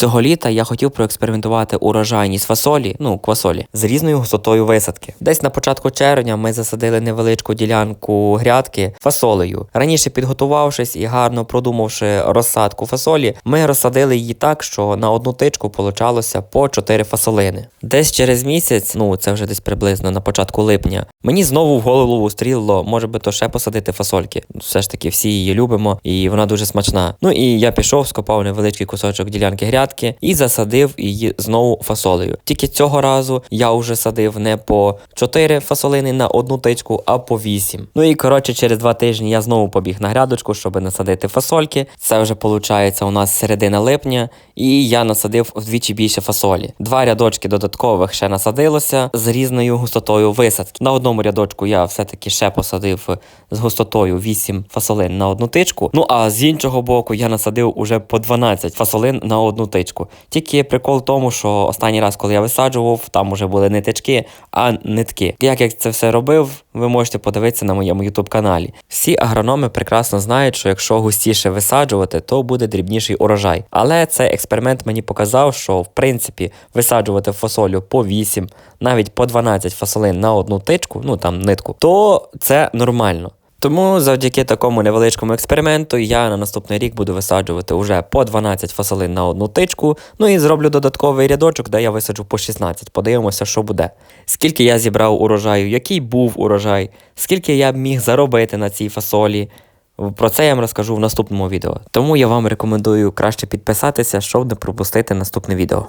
Цього літа я хотів проекспериментувати урожайність фасолі, ну квасолі, з різною густотою висадки. Десь на початку червня ми засадили невеличку ділянку грядки фасолею. Раніше підготувавшись і гарно продумавши розсадку фасолі, ми розсадили її так, що на одну тичку получалося по 4 фасолини. Десь через місяць, ну це вже десь приблизно на початку липня, мені знову в голову стрілило, може би то ще посадити фасольки. Все ж таки всі її любимо, і вона дуже смачна. Ну і я пішов, скопав невеличкий кусочок ділянки грядки і засадив її знову фасолею. Тільки цього разу я вже садив не по 4 фасолини на одну тичку, а по 8. Ну і коротше, через два тижні я знову побіг на грядочку, щоб насадити фасольки. Це вже виходить у нас середина липня, і я насадив вдвічі більше фасолі. Два рядочки додаткових ще насадилося з різною густотою висадки. На одному рядочку я все-таки ще посадив з густотою 8 фасолин на одну тичку. Ну а з іншого боку я насадив уже по 12 фасолин на одну тичку. Тільки прикол в тому, що останній раз, коли я висаджував, там уже були не тички, а нитки. Як я це все робив, ви можете подивитися на моєму youtube каналі. Всі агрономи прекрасно знають, що якщо густіше висаджувати, то буде дрібніший урожай. Але цей експеримент мені показав, що в принципі висаджувати фасолю по 8, навіть по 12 фасолин на одну тичку, ну там нитку, то це нормально. Тому завдяки такому невеличкому експерименту я на наступний рік буду висаджувати уже по 12 фасолин на одну тичку. Ну і зроблю додатковий рядочок, де я висаджу по 16. Подивимося, що буде. Скільки я зібрав урожаю, який був урожай, скільки я міг заробити на цій фасолі. Про це я вам розкажу в наступному відео. Тому я вам рекомендую краще підписатися, щоб не пропустити наступне відео.